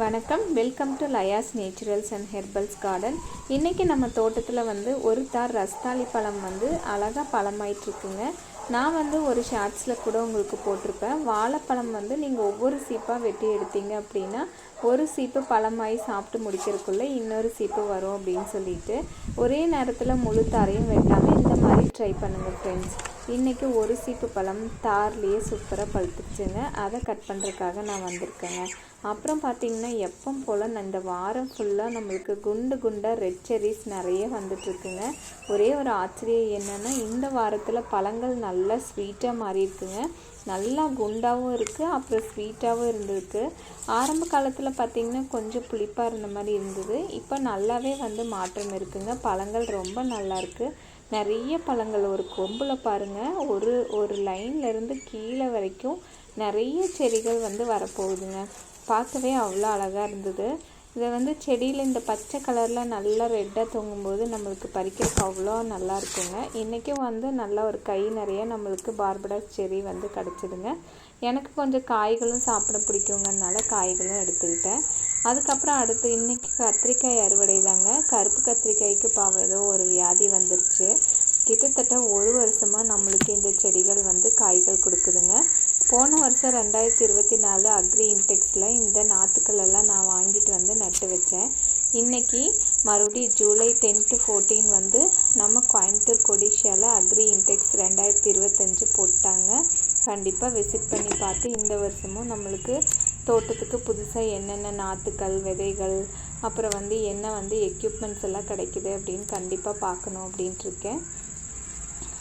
வணக்கம். Welcome to Laya's naturals and herbals garden இன்றைக்கி நம்ம தோட்டத்தில் வந்து ஒரு தார் ரஸ்தாளி பழம் வந்து அழகாக பழமாயிட்ருக்குங்க நான் வந்து ஒரு ஷார்ட்ஸில் கூட உங்களுக்கு போட்டிருப்பேன். வாழைப்பழம் வந்து நீங்கள் ஒவ்வொரு சீப்பாக வெட்டி எடுத்தீங்க அப்படின்னா ஒரு சீப்பு பழமாயி சாப்பிட்டு முடிக்கிறதுக்குள்ளே இன்னொரு சீப்பு வரும் அப்படின்னு சொல்லிட்டு ஒரே நேரத்தில் முழு தாரையும் வெட்டாமல் இந்த மாதிரி ட்ரை பண்ணுங்கள் ஃப்ரெண்ட்ஸ் இன்றைக்கி ஒரு சீப்பு பழம் தார்லேயே சூப்பராக பழுத்துருச்சுங்க. அதை கட் பண்ணுறதுக்காக நான் வந்திருக்கேங்க. அப்புறம் பார்த்திங்கன்னா எப்போ போல் இந்த வாரம் ஃபுல்லாக நம்மளுக்கு குண்டு குண்டாக ரெட் செரிஸ் நிறைய வந்துட்டுருக்குங்க. ஒரே ஒரு ஆச்சரியம் என்னென்னா இந்த வாரத்தில் பழங்கள் நல்லா ஸ்வீட்டாக மாறி இருக்குங்க நல்லா குண்டாகவும் இருக்குது அப்புறம் ஸ்வீட்டாகவும் இருந்திருக்கு. ஆரம்ப காலத்தில் பார்த்திங்கன்னா கொஞ்சம் புளிப்பாக இருந்த மாதிரி இருந்தது. இப்போ நல்லாவே வந்து மாற்றம் இருக்குங்க. பழங்கள் ரொம்ப நல்லா இருக்குது நிறைய பழங்கள் ஒரு கொம்பில் பாருங்கள் ஒரு ஒரு லைன்லேருந்து கீழே வரைக்கும் நிறைய செடிகள் வந்து வரப்போகுதுங்க. பார்க்கவே அவ்வளோ அழகாக இருந்தது. இதை வந்து செடியில் இந்த பச்சை கலரில் நல்லா ரெட்டாக தொங்கும்போது நம்மளுக்கு பறிக்கிறதுக்கு அவ்வளோ நல்லா இருக்குங்க. இன்றைக்கும் வந்து நல்லா ஒரு கை நிறைய நம்மளுக்கு பார்படாஸ் செடி வந்து கிடச்சிதுங்க. எனக்கு கொஞ்சம் காய்களும் சாப்பிட பிடிக்குங்கனால காய்களும் எடுத்துக்கிட்டேன். அதுக்கப்புறம் அடுத்து இன்றைக்கி கத்திரிக்காய் அறுவடை தாங்க கருப்பு கத்திரிக்காய்க்கு பாவம் ஏதோ ஒரு வியாதி வந்துருச்சு. கிட்டத்தட்ட ஒரு வருஷமாக நம்மளுக்கு இந்த செடிகள் வந்து காய்கள் கொடுக்குதுங்க. போன வருஷம் ரெண்டாயிரத்தி இருபத்தி நாலு அக்ரி இன்டெக்ஸில் இந்த நாற்றுக்களெல்லாம் நான் வாங்கிட்டு வந்து நட்டு வச்சேன். இன்றைக்கி மறுபடியும் ஜூலை டென் டு ஃபோர்டீன் வந்து நம்ம கோயம்புத்தூர் கொடிஷியாவில் அக்ரி இன்டெக்ஸ் ரெண்டாயிரத்தி இருபத்தஞ்சு போட்டாங்க. கண்டிப்பாக விசிட் பண்ணி பார்த்து இந்த வருஷமும் நம்மளுக்கு தோட்டத்துக்கு புதுசாக என்னென்ன நாற்றுக்கள் விதைகள் அப்புறம் வந்து என்ன வந்து எக்யூப்மெண்ட்ஸ் எல்லாம் கிடைக்குது அப்படின்னு கண்டிப்பாக பார்க்கணும் அப்படின்ட்டுருக்கேன்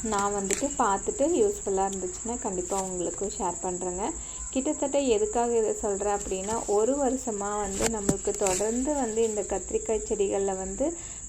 நான் வந்துட்டு பார்த்துட்டு யூஸ்ஃபுல்லாக இருந்துச்சுன்னா கண்டிப்பாக உங்களுக்கும் ஷேர் பண்ணுறேங்க கிட்டத்தட்ட எதுக்காக இதை சொல்கிறேன் அப்படின்னா ஒரு வருஷமாக வந்து நம்மளுக்கு தொடர்ந்து வந்து இந்த கத்திரிக்காய் செடிகளில் வந்து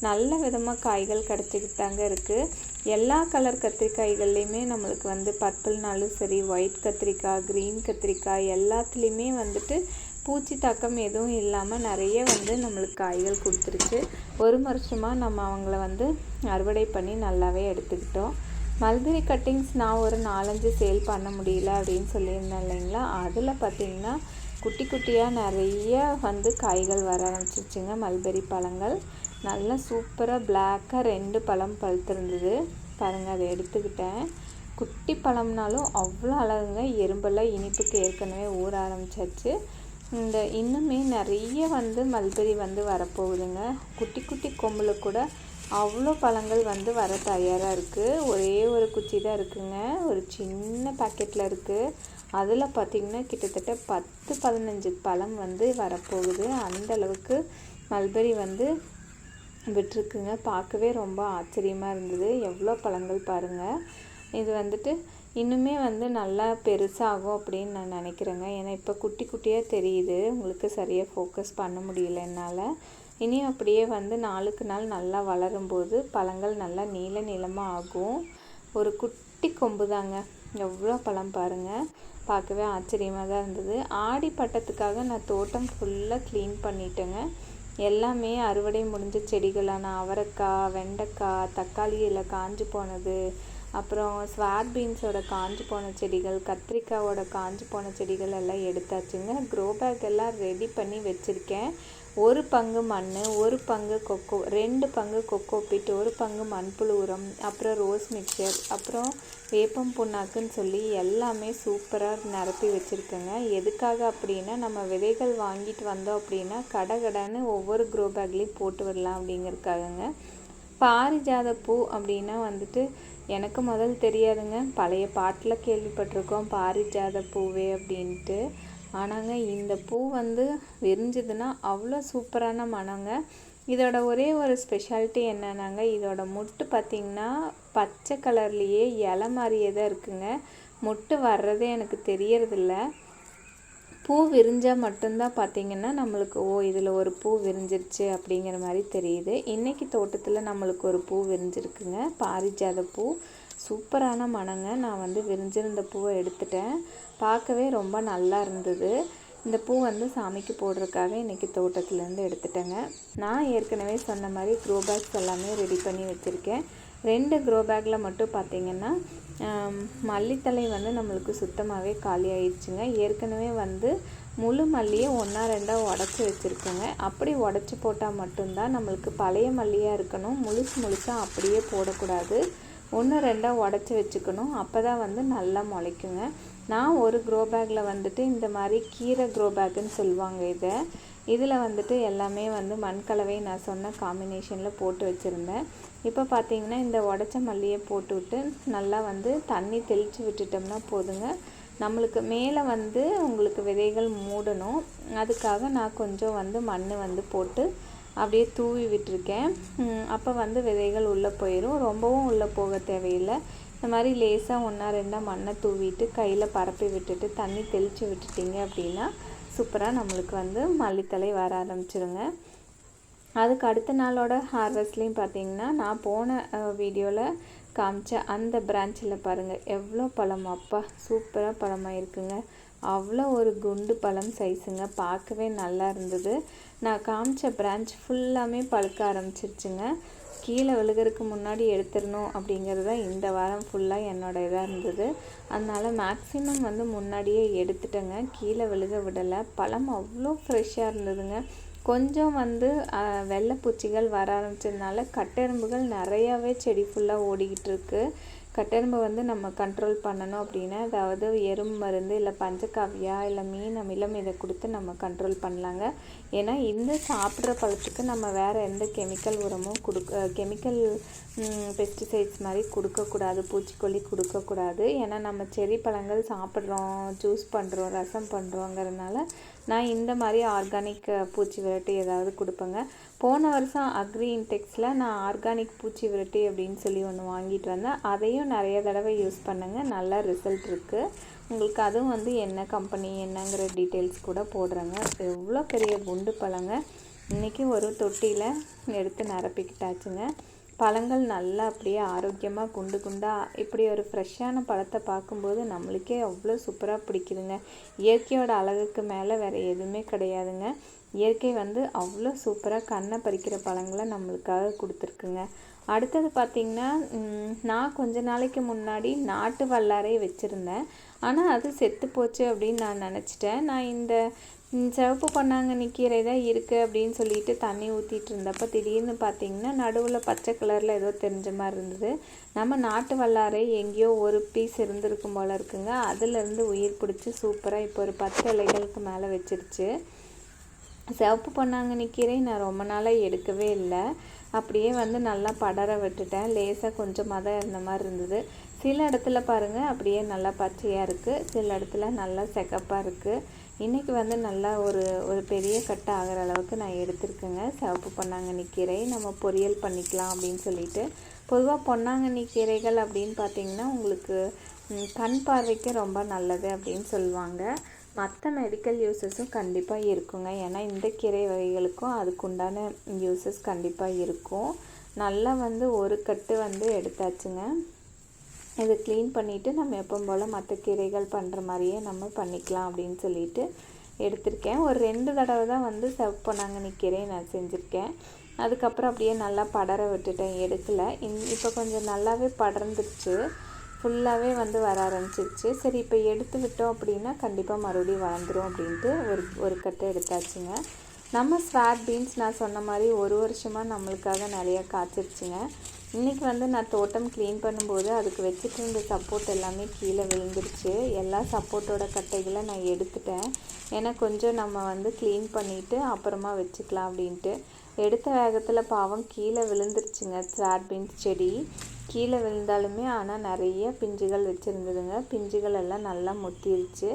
நல்ல விதமாக காய்கள் கிடச்சிக்கிட்டு தாங்க இருக்குது எல்லா கலர் கத்திரிக்காய்கள்லேயுமே நம்மளுக்கு வந்து பர்பிள்னாலும் சரி ஒயிட் கத்திரிக்காய் க்ரீன் கத்திரிக்காய் எல்லாத்துலேயுமே வந்துட்டு பூச்சி தாக்கம் எதுவும் இல்லாமல் நிறைய வந்து நம்மளுக்கு காய்கள் கொடுத்துருக்கு. ஒரு வருஷமாக நம்ம அவங்கள வந்து அறுவடை பண்ணி நல்லாவே எடுத்துக்கிட்டோம். மல்பெரி கட்டிங்ஸ் நான் ஒரு நாலஞ்சு சேல் பண்ண முடியல அப்படின்னு சொல்லியிருந்தேன் இல்லைங்களா? அதில் பார்த்திங்கன்னா குட்டி குட்டியாக நிறைய வந்து காய்கள் வர ஆரம்பிச்சிருச்சுங்க மல்பெரி பழங்கள். நல்லா சூப்பராக பிளாக்காக ரெண்டு பழம் பழுத்திருந்தது. பாருங்கள் அதை எடுத்துக்கிட்டேன். குட்டி பழம்னாலும் அவ்வளோ அழகுங்க. எறும்பெல்லாம் இனிப்புக்கு ஏற்கனவே ஊற ஆரம்பிச்சாச்சு. இந்த இன்னுமே நிறைய வந்து மல்பெரி வந்து வரப்போகுதுங்க. குட்டி குட்டி கொம்பில் கூட அவ்வளோ பழங்கள் வந்து வர தயாராக இருக்குது ஒரே ஒரு குச்சி தான் இருக்குங்க. ஒரு சின்ன பேக்கெட்டில் இருக்குது அதில் பார்த்திங்கன்னா கிட்டத்தட்ட பத்து பதினஞ்சு பழம் வந்து வரப்போகுது. அந்த அளவுக்கு மல்பெரி வந்து விட்டுருக்குங்க. பார்க்கவே ரொம்ப ஆச்சரியமாக இருந்தது. எவ்வளோ பழங்கள் பாருங்கள் இது வந்துட்டு இன்னுமே வந்து நல்லா பெருசாகும் அப்படின்னு நான் நினைக்கிறேங்க. ஏன்னா இப்போ குட்டி குட்டியாக தெரியுது. உங்களுக்கு சரியாக ஃபோக்கஸ் பண்ண முடியல என்னால். இனி அப்படியே வந்து நாளுக்கு நாள் நல்லா வளரும்போது பழங்கள் நல்லா நீள நீளமாக ஆகும். ஒரு குட்டி கொம்பு தாங்க. எவ்வளோ பழம் பாருங்கள் பார்க்கவே ஆச்சரியமாக தான் இருந்தது. ஆடி பட்டத்துக்காக நான் தோட்டம் ஃபுல்லாக க்ளீன் பண்ணிட்டேங்க. எல்லாமே அறுவடை முடிஞ்ச செடிகளான அவரைக்காய் வெண்டைக்காய் தக்காளி இலை காஞ்சு போனது. அப்புறம் ஸ்வாட் பீன்ஸோட காஞ்சு போன செடிகள் கத்திரிக்காயோட காஞ்சு போன செடிகள் எல்லாம் எடுத்தாச்சுங்க. க்ரோ பேக் எல்லாம் ரெடி பண்ணி வச்சுருக்கேன். ஒரு பங்கு மண் ஒரு பங்கு கொக்கோ ரெண்டு பங்கு கொக்கோ பிட் ஒரு பங்கு மண்புழு உரம் அப்புறம் ரோஸ் மிக்சர் அப்புறம் வேப்பம் புண்ணாக்குன்னு சொல்லி எல்லாமே சூப்பராக நிரப்பி வச்சுருக்கேங்க. எதுக்காக அப்படின்னா நம்ம விதைகள் வாங்கிட்டு வந்தோம் அப்படின்னா கடை கடைன்னு ஒவ்வொரு க்ரோ பேக்லேயும் போட்டு விடலாம் அப்படிங்கிறதுக்காகங்க. பாரிஜாத பூ அப்படின்னா வந்துட்டு எனக்கு முதல் தெரியாதுங்க. பழைய பாட்டில் கேள்விப்பட்டிருக்கோம் பாரிஜாத பூவே அப்படின்ட்டு. ஆனாங்க இந்த பூ வந்து விரிஞ்சதுன்னா அவ்வளோ சூப்பரான மனங்க இதோட ஒரே ஒரு ஸ்பெஷாலிட்டி என்னன்னாங்க இதோட முட்டு பார்த்திங்கன்னா பச்சை கலர்லேயே இலை மாதிரியே தான் இருக்குங்க. முட்டு வர்றதே எனக்கு தெரியறதில்ல. பூ விரிஞ்சால் மட்டும்தான் பார்த்திங்கன்னா நம்மளுக்கு ஓ இதில் ஒரு பூ விரிஞ்சிருச்சு அப்படிங்கிற மாதிரி தெரியுது. இன்றைக்கி தோட்டத்தில் நம்மளுக்கு ஒரு பூ விரிஞ்சிருக்குங்க பாரிஜாத பூ. சூப்பரான மனங்க நான் வந்து விரிஞ்சிருந்த பூவை எடுத்துட்டேன். பார்க்கவே ரொம்ப நல்லா இருந்தது. இந்த பூ வந்து சாமிக்கு போடுறதுக்காக இன்றைக்கி தோட்டத்துலேருந்து எடுத்துட்டேங்க. நான் ஏற்கனவே சொன்ன மாதிரி க்ரோ பேக்ஸ் எல்லாமே ரெடி பண்ணி வச்சுருக்கேன். ரெண்டு க்ரோ பேக்கில் மட்டும் பார்த்திங்கன்னா மல்லித்தலை வந்து நம்மளுக்கு சுத்தமாகவே காலி ஆயிடுச்சுங்க. ஏற்கனவே வந்து முழு மல்லியை ஒன்றா ரெண்டாக உடச்சி வச்சுருக்கோங்க. அப்படி உடச்சி போட்டால் மட்டும்தான் நம்மளுக்கு பழைய மல்லியாக இருக்கணும். முழுசு முழுசாக அப்படியே போடக்கூடாது. ஒன்று ரெண்டாக உடச்சி வச்சுக்கணும். அப்போ தான் வந்து நல்லா முளைக்குங்க. நான் ஒரு க்ரோ பேக்கில் வந்துட்டு இந்த மாதிரி கீரை க்ரோ பேக்குன்னு சொல்லுவாங்க இதை. இதில் வந்துட்டு எல்லாமே வந்து மண்கலவை நான் சொன்ன காம்பினேஷனில் போட்டு வச்சுருந்தேன். இப்போ பார்த்தீங்கன்னா இந்த உடச்ச மல்லியை போட்டு விட்டு நல்லா வந்து தண்ணி தெளித்து விட்டுட்டோம்னா போதுங்க. நம்மளுக்கு மேலே வந்து உங்களுக்கு விதைகள் மூடணும். அதுக்காக நான் கொஞ்சம் வந்து மண் வந்து போட்டு அப்படியே தூவி விட்டுருக்கேன். அப்போ வந்து விதைகள் உள்ளே போயிடும் ரொம்பவும் உள்ளே போக தேவையில்லை. இந்த மாதிரி லேசாக ஒன்றா ரெண்டாக மண்ணை தூவிட்டு கையில் பரப்பி விட்டுட்டு தண்ணி தெளித்து விட்டுட்டிங்க அப்படின்னா சூப்பராக நம்மளுக்கு வந்து மல்லித்தலை வர ஆரம்பிச்சிருங்க. அதுக்கு அடுத்த நாளோட ஹார்வெஸ்ட்லேயும் பார்த்தீங்கன்னா நான் போன வீடியோவில் காமிச்ச அந்த பிரான்ச்சில் பாருங்கள் எவ்வளோ பழம் அப்பா! சூப்பராக பழமாக இருக்குங்க அவ்வளோ ஒரு குண்டு பழம் சைஸுங்க பார்க்கவே நல்லா இருந்தது. நான் காமிச்ச பிரான்ச் ஃபுல்லாமே பழுக்க ஆரம்பிச்சிருச்சுங்க. கீழே விழுகிறதுக்கு முன்னாடி எடுத்துடணும் அப்படிங்கிறது தான் இந்த வாரம் ஃபுல்லாக என்னோட இதாக இருந்தது. அதனால் மேக்ஸிமம் வந்து முன்னாடியே எடுத்துட்டேங்க. கீழே விழுக விடலை. பழம் அவ்வளோ ஃப்ரெஷ்ஷாக இருந்ததுங்க. கொஞ்சம் வந்து வெள்ளைப்பூச்சிகள் வர ஆரம்பிச்சதுனால கட்டெரும்புகள் நிறையாவே செடி ஃபுல்லாக ஓடிக்கிட்டு இருக்குது கட்டெரும்பை வந்து நம்ம கண்ட்ரோல் பண்ணணும் அப்படின்னா அதாவது எறும்பு மருந்து இல்லை பஞ்சகாவியா இல்லை மீன் அமிலம் இதை கொடுத்து நம்ம கண்ட்ரோல் பண்ணலாங்க. ஏன்னா இந்த சாப்பிட்ற பழத்துக்கு நம்ம வேறு எந்த கெமிக்கல் உரமும் கொடுக்க கெமிக்கல் பெஸ்டிசைட்ஸ் மாதிரி கொடுக்கக்கூடாது பூச்சிக்கொல்லி கொடுக்கக்கூடாது. ஏன்னா நம்ம செரி பழங்கள் சாப்பிட்றோம் ஜூஸ் பண்ணுறோம் ரசம் பண்ணுறோங்கிறதுனால நான் இந்த மாதிரி ஆர்கானிக் பூச்சி விரட்டி ஏதாவது கொடுப்பேங்க. போன வருஷம் அக்ரி இன்டெக்ஸில் நான் ஆர்கானிக் பூச்சி விரட்டி அப்படின்னு சொல்லி ஒன்று வாங்கிட்டு வந்தேன். அதையும் நிறைய தடவை யூஸ் பண்ணுங்க. நல்ல ரிசல்ட் இருக்குது உங்களுக்கு அதுவும் வந்து என்ன கம்பெனி என்னங்கிற டீட்டெயில்ஸ் கூட போடுறேங்க. எவ்வளோ பெரிய குண்டு பழங்க. இன்றைக்கி ஒரு தொட்டியில் எடுத்து நிரப்பிக்கிட்டாச்சுங்க. பழங்கள் நல்லா அப்படியே ஆரோக்கியமாக குண்டு குண்டாக இப்படி ஒரு ஃப்ரெஷ்ஷான பழத்தை பார்க்கும்போது நம்மளுக்கே அவ்வளோ சூப்பராக பிடிக்குதுங்க. இயற்கையோட அழகுக்கு மேலே வேறு எதுவுமே கிடையாதுங்க. இயற்கை வந்து அவ்வளோ சூப்பராக கண்ணை பறிக்கிற பழங்களை நம்மளுக்காக கொடுத்துருக்குங்க. அடுத்தது பார்த்திங்கன்னா நான் கொஞ்ச நாளைக்கு முன்னாடி நாட்டு வல்லாரை வச்சுருந்தேன். ஆனால் அது செத்து போச்சு அப்படின்னு நான் நினச்சிட்டேன். நான் இந்த சிவப்பு பொன்னாங்கண்ணி கீரை தான் இருக்குது அப்படின்னு சொல்லிட்டு தண்ணி ஊற்றிட்டு இருந்தப்போ திடீர்னு பார்த்திங்கன்னா நடுவில் பச்சை கலரில் ஏதோ தெரிஞ்ச மாதிரி இருந்தது. நம்ம நாட்டு வல்லாரை எங்கேயோ ஒரு பீஸ் இருந்திருக்கும் போல் இருக்குங்க. அதுலேருந்து உயிர் பிடிச்சி சூப்பராக இப்போ ஒரு பத்து இலைகளுக்கு மேலே வச்சிருச்சு. சிவப்பு பொன்னாங்கண்ணி கீரை நான் ரொம்ப நாளாக எடுக்கவே இல்லை. அப்படியே வந்து நல்லா படர விட்டுட்டேன். லேசாக கொஞ்சமாக தான் இருந்த மாதிரி இருந்தது. சில இடத்துல பாருங்கள் அப்படியே நல்லா பச்சையாக இருக்குது சில இடத்துல நல்லா செகப்பாக இருக்குது இன்றைக்கி வந்து நல்லா ஒரு ஒரு பெரிய கட்டை ஆகிற அளவுக்கு நான் எடுத்திருக்கேங்க. சிவப்பு பொன்னாங்கண்ணி கீரை நம்ம பொரியல் பண்ணிக்கலாம் அப்படின்னு சொல்லிட்டு. பொதுவாக பொன்னாங்கண்ணி கீரைகள் அப்படின்னு பார்த்திங்கன்னா உங்களுக்கு கண் பார்வைக்கு ரொம்ப நல்லது அப்படின்னு சொல்லுவாங்க. மற்ற மெடிக்கல் யூசஸும் கண்டிப்பாக இருக்குங்க. ஏன்னா இந்த கீரை வகைகளுக்கும் அதுக்குண்டான யூசஸ் கண்டிப்பாக இருக்கும். நல்லா வந்து ஒரு கட்டு வந்து எடுத்தாச்சுங்க. இதை க்ளீன் பண்ணிவிட்டு நம்ம எப்போ போல் மற்ற கீரைகள் பண்ணுற மாதிரியே நம்ம பண்ணிக்கலாம் அப்படின்னு சொல்லிட்டு எடுத்திருக்கேன். ஒரு ரெண்டு தடவை தான் வந்து செவப்பொன்னாங்கண்ணி கீரை நான் செஞ்சுருக்கேன். அதுக்கப்புறம் அப்படியே நல்லா படர விட்டுட்டேன் எடுக்கலை. இன் இப்போ கொஞ்சம் நல்லாவே படர்ந்துருச்சு. ஃபுல்லாகவே வந்து வர ஆரம்பிச்சிருச்சு. சரி இப்போ எடுத்து விட்டோம் அப்படின்னா கண்டிப்பாக மறுபடியும் வளர்ந்துரும் அப்படின்ட்டு ஒரு ஒரு கட்டை எடுத்தாச்சுங்க. நம்ம ஸ்வாட் பீன்ஸ் நான் சொன்ன மாதிரி ஒரு வருஷமாக நம்மளுக்காக நிறையா காய்ச்சிருச்சுங்க. இன்றைக்கி வந்து நான் தோட்டம் க்ளீன் பண்ணும்போது அதுக்கு வச்சுட்டு இருந்த சப்போர்ட் எல்லாமே கீழே விழுந்துருச்சு. எல்லா சப்போர்ட்டோட கட்டைகளை நான் எடுத்துட்டேன். ஏன்னா கொஞ்சம் நம்ம வந்து க்ளீன் பண்ணிவிட்டு அப்புறமா வச்சுக்கலாம் அப்படின்ட்டு. எடுத்த வேகத்தில் பாவம் கீழே விழுந்துருச்சுங்க ஸ்வாட் பீன்ஸ் செடி. கீழே விழுந்தாலுமே ஆனால் நிறைய பிஞ்சுகள் வச்சுருந்ததுங்க. பிஞ்சுகள் எல்லாம் நல்லா முத்திருச்சு.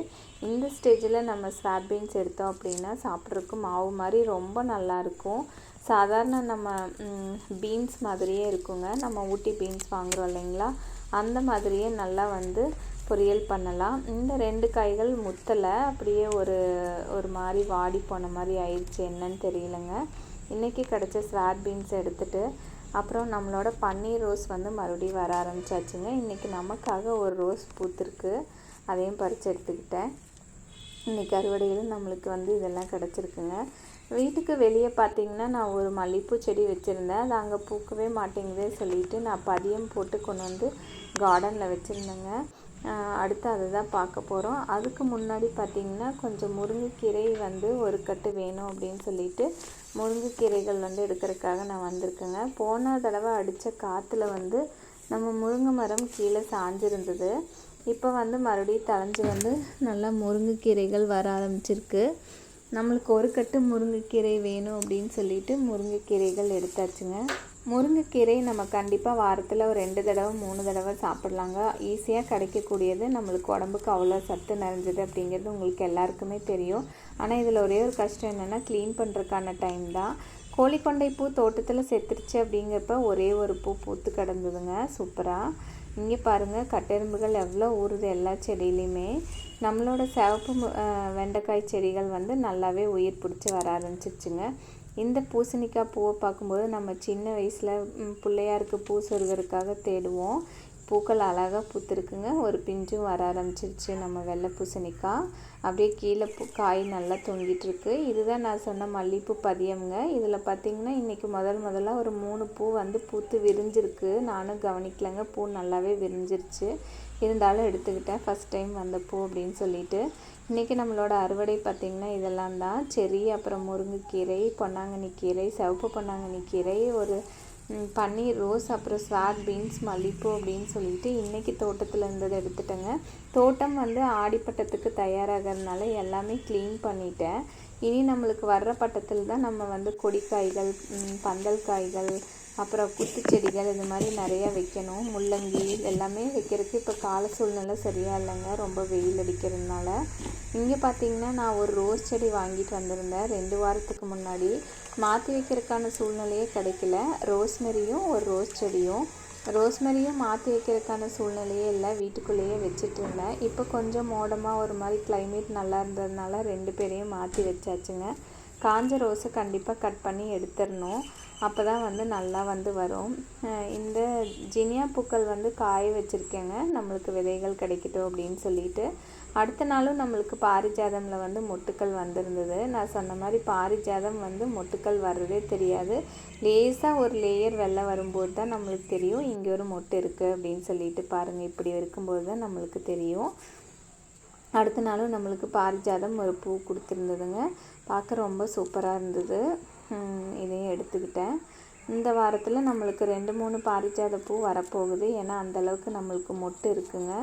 இந்த ஸ்டேஜில் நம்ம ஸ்வாட் பீன்ஸ் எடுத்தோம் அப்படின்னா சாப்பிட்றதுக்கு மாவு மாதிரி ரொம்ப நல்லாயிருக்கும் சாதாரண நம்ம பீன்ஸ் மாதிரியே இருக்குங்க. நம்ம ஊட்டி பீன்ஸ் வாங்குகிறோம் இல்லைங்களா? அந்த மாதிரியே நல்லா வந்து பொரியல் பண்ணலாம். இந்த ரெண்டு காய்கள் முத்தலை அப்படியே ஒரு ஒரு மாதிரி வாடி போன மாதிரி ஆயிடுச்சு. என்னன்னு தெரியலங்க. இன்றைக்கி கிடச்ச ஸ்வாட் பீன்ஸ் எடுத்துகிட்டு அப்புறம் நம்மளோட பன்னீர் ரோஸ் வந்து மறுபடியும் வர ஆரம்பிச்சாச்சுங்க. இன்றைக்கி நமக்காக ஒரு ரோஸ் பூத்துருக்கு. அதையும் பறித்து எடுத்துக்கிட்டேன். இன்றைக்கி அறுவடையில் நம்மளுக்கு வந்து இதெல்லாம் கிடச்சிருக்குங்க. வீட்டுக்கு வெளியே பார்த்தீங்கன்னா நான் ஒரு மல்லிகைப்பூ செடி வச்சுருந்தேன். அது அங்கே பூக்கவே மாட்டேங்குதே சொல்லிட்டு நான் பதியம் போட்டு கொண்டு வந்து கார்டனில் வச்சுருந்தேங்க. அடுத்து அதை தான் பார்க்க போகிறோம் அதுக்கு முன்னாடி பார்த்திங்கன்னா கொஞ்சம் முருங்கைக்கீரை வந்து ஒரு கட்டு வேணும் அப்படின்னு சொல்லிட்டு முருங்கைக்கீரைகள் வந்து எடுக்கிறதுக்காக நான் வந்திருக்கேங்க. போன தடவை அடித்த காற்றுல வந்து நம்ம முருங்கை மரம் கீழே சாஞ்சிருந்தது. இப்போ வந்து மறுபடியும் தழைஞ்சு வந்து நல்லா முருங்கைக்கீரைகள் வர ஆரம்பிச்சிருக்கு. நம்மளுக்கு ஒரு கட்டு முருங்கைக்கீரை வேணும் அப்படின்னு சொல்லிட்டு முருங்கைக்கீரைகள் எடுத்தாச்சுங்க. முருங்கைக்கீரை நம்ம கண்டிப்பாக வாரத்தில் ஒரு ரெண்டு தடவை மூணு தடவை சாப்பிட்லாங்க. ஈஸியாக கிடைக்கக்கூடியது நம்மளுக்கு உடம்புக்கு அவ்வளோ சத்து நிறைஞ்சது அப்படிங்கிறது உங்களுக்கு எல்லாருக்குமே தெரியும். ஆனால் இதில் ஒரே ஒரு கஷ்டம் என்னென்னா க்ளீன் பண்ணுறதுக்கான டைம் தான். கோழிக்கொண்டை பூ தோட்டத்தில் செத்துருச்சு அப்படிங்கிறப்ப ஒரே ஒரு பூ பூத்து கிடந்ததுங்க. சூப்பராக இங்கே பாருங்கள் கட்டெரும்புகள் எவ்வளோ ஊறுது எல்லா செடியிலையுமே. நம்மளோட சிவப்பு வெண்டைக்காய் செடிகள் வந்து நல்லாவே உயிர் பிடிச்சி வர ஆரம்பிச்சிருச்சுங்க. இந்த பூசணிக்காய் பூவை பார்க்கும்போது நம்ம சின்ன வயசில் பிள்ளையாருக்கு பூ சொருகிறதுக்காக தேடுவோம். பூக்கள் அழகாக பூத்துருக்குங்க. ஒரு பிஞ்சும் வர ஆரம்பிச்சிருச்சு நம்ம வெள்ளை பூசணிக்காய். அப்படியே கீழே பூ காய் நல்லா தொங்கிட்டு இருக்கு இதுதான் நான் சொன்ன மல்லிகைப்பூ பதியம்ங்க. இதில் பார்த்தீங்கன்னா இன்றைக்கி முதல் முதல்ல ஒரு மூணு பூ வந்து பூத்து விரிஞ்சிருக்கு. நானும் கவனிக்கலைங்க. பூ நல்லாவே விரிஞ்சிருச்சு. இருந்தாலும் எடுத்துக்கிட்டேன். ஃபஸ்ட் டைம் வந்த பூ அப்படின்னு சொல்லிட்டு. இன்றைக்கி நம்மளோட அறுவடை பார்த்திங்கன்னா இதெல்லாம் தான். செரி அப்புறம் முருங்கைக்கீரை பொன்னாங்கண்ணி கீரை சிவப்பு பொன்னாங்கண்ணி கீரை ஒரு பன்னீர் ரோஸ் அப்புறம் ஸ்வாட் பீன்ஸ் மல்லிப்பூ அப்படின்னு சொல்லிட்டு இன்றைக்கி தோட்டத்தில் இருந்ததை எடுத்துட்டேங்க. தோட்டம் வந்து ஆடிப்பட்டத்துக்கு தயாராகிறதுனால எல்லாமே க்ளீன் பண்ணிட்டேன். இனி நம்மளுக்கு வர்ற பட்டத்தில் தான் நம்ம வந்து கொடிக்காய்கள் பந்தல் காய்கள் அப்புறம் குத்து செடிகள் இது மாதிரி நிறையா வைக்கணும். முள்ளங்கி எல்லாமே வைக்கிறதுக்கு இப்போ கால சூழ்நிலை சரியாக இல்லைங்க. ரொம்ப வெயில் அடிக்கிறதுனால. இங்கே பார்த்தீங்கன்னா நான் ஒரு ரோஸ் செடி வாங்கிட்டு வந்திருந்தேன். ரெண்டு வாரத்துக்கு முன்னாடி. மாற்றி வைக்கிறதுக்கான சூழ்நிலையே கிடைக்கல. ரோஸ்மெரியும் ஒரு ரோஸ் செடியும். ரோஸ்மெரியும் மாற்றி வைக்கிறதுக்கான சூழ்நிலையே இல்லை. வீட்டுக்குள்ளேயே வச்சுட்டு இருந்தேன். இப்போ கொஞ்சம் மோடமாக ஒரு மாதிரி கிளைமேட் நல்லா இருந்ததுனால ரெண்டு பேரையும் மாற்றி வச்சாச்சுங்க. காஞ்ச ரோஸை கண்டிப்பாக கட் பண்ணி எடுத்துடணும். அப்போ தான் வந்து நல்லா வந்து வரும். இந்த ஜினியா பூக்கள் வந்து காய வச்சுருக்கேங்க. நம்மளுக்கு விதைகள் கிடைக்கட்டும் அப்படின்னு சொல்லிட்டு. அடுத்த நாளும் நம்மளுக்கு பாரிஜாதமில் வந்து மொட்டுக்கள் வந்திருந்தது. நான் சொன்ன மாதிரி பாரிஜாதம் வந்து மொட்டுக்கள் வர்றதே தெரியாது. லேசாக ஒரு லேயர் வெள்ளை வரும்போது தான் நம்மளுக்கு தெரியும் இங்கே ஒரு மொட்டு இருக்குது அப்படின்னு சொல்லிட்டு பாருங்கள் இப்படி இருக்கும்போது தான் நம்மளுக்கு தெரியும். அடுத்த நாளும் நம்மளுக்கு பாரிஜாதம் ஒரு பூ கொடுத்துருந்ததுங்க. பார்க்க ரொம்ப சூப்பராக இருந்தது. இதையும் எடுத்துக்கிட்டேன். இந்த வாரத்தில் நம்மளுக்கு ரெண்டு மூணு பாரிஜாத பூ வரப்போகுது. ஏன்னா அந்த அளவுக்கு நம்மளுக்கு மொட்டு இருக்குங்க.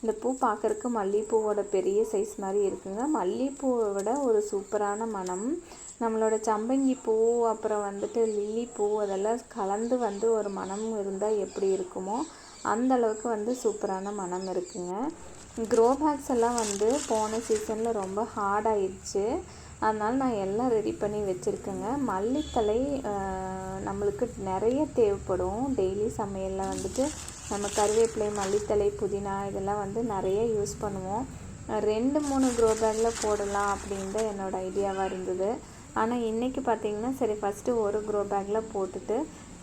இந்த பூ பார்க்குறக்கு மல்லிகைப்பூவோட பெரிய சைஸ் மாதிரி இருக்குங்க. மல்லிகைப்பூவை விட ஒரு சூப்பரான மனம் நம்மளோட சம்பங்கி பூ அப்புறம் வந்துட்டு லில்லி பூ அதெல்லாம் கலந்து வந்து ஒரு மனம் இருந்தால் எப்படி இருக்குமோ அந்த அளவுக்கு வந்து சூப்பரான மனம் இருக்குங்க. க்ரோ பேக்ஸ் எல்லாம் வந்து போன சீசனில் ரொம்ப ஹார்ட் ஆயிடுச்சு. அதனால் நான் எல்லாம் ரெடி பண்ணி வச்சுருக்கேங்க. மல்லித்தலை நம்மளுக்கு நிறைய தேவைப்படும். டெய்லி சமையலில் வந்துட்டு நம்ம கருவேப்பிலை மல்லித்தலை புதினா இதெல்லாம் வந்து நிறைய யூஸ் பண்ணுவோம். ரெண்டு மூணு க்ரோ பேக்கில் போடலாம் அப்படின்னு தான் என்னோடய ஐடியாவாக இருந்தது. ஆனால் இன்றைக்கி பார்த்தீங்கன்னா சரி ஃபஸ்ட்டு ஒரு க்ரோ பேக்கில் போட்டுட்டு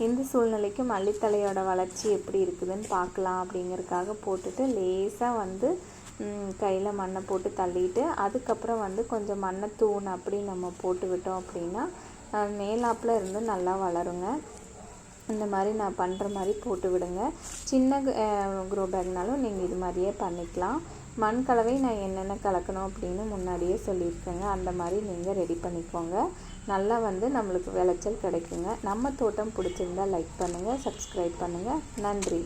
இந்த சூழ்நிலைக்கு மல்லித்தலையோட வளர்ச்சி எப்படி இருக்குதுன்னு பார்க்கலாம் அப்படிங்கிறதுக்காக போட்டுட்டு லேசாக வந்து கையில் மண்ணை போட்டு தள்ளிட்டு அதுக்கப்புறம் வந்து கொஞ்சம் மண்ணை தூண் அப்படி நம்ம போட்டு விட்டோம் அப்படின்னா மேலாப்பில் இருந்து நல்லா வளருங்க. இந்த மாதிரி நான் பண்ணுற மாதிரி போட்டு விடுங்க. சின்ன க்ரோ பேக்னாலும் நீங்கள் இது மாதிரியே பண்ணிக்கலாம். மண் கலவை நான் என்னென்ன கலக்கணும் அப்படின்னு முன்னாடியே சொல்லியிருக்கேங்க. அந்த மாதிரி நீங்கள் ரெடி பண்ணிக்கோங்க. நல்லா வந்து நம்மளுக்கு விளைச்சல் கிடைக்குங்க. நம்ம தோட்டம் பிடிச்சிருந்தா லைக் பண்ணுங்கள் சப்ஸ்கிரைப் பண்ணுங்கள் நன்றி.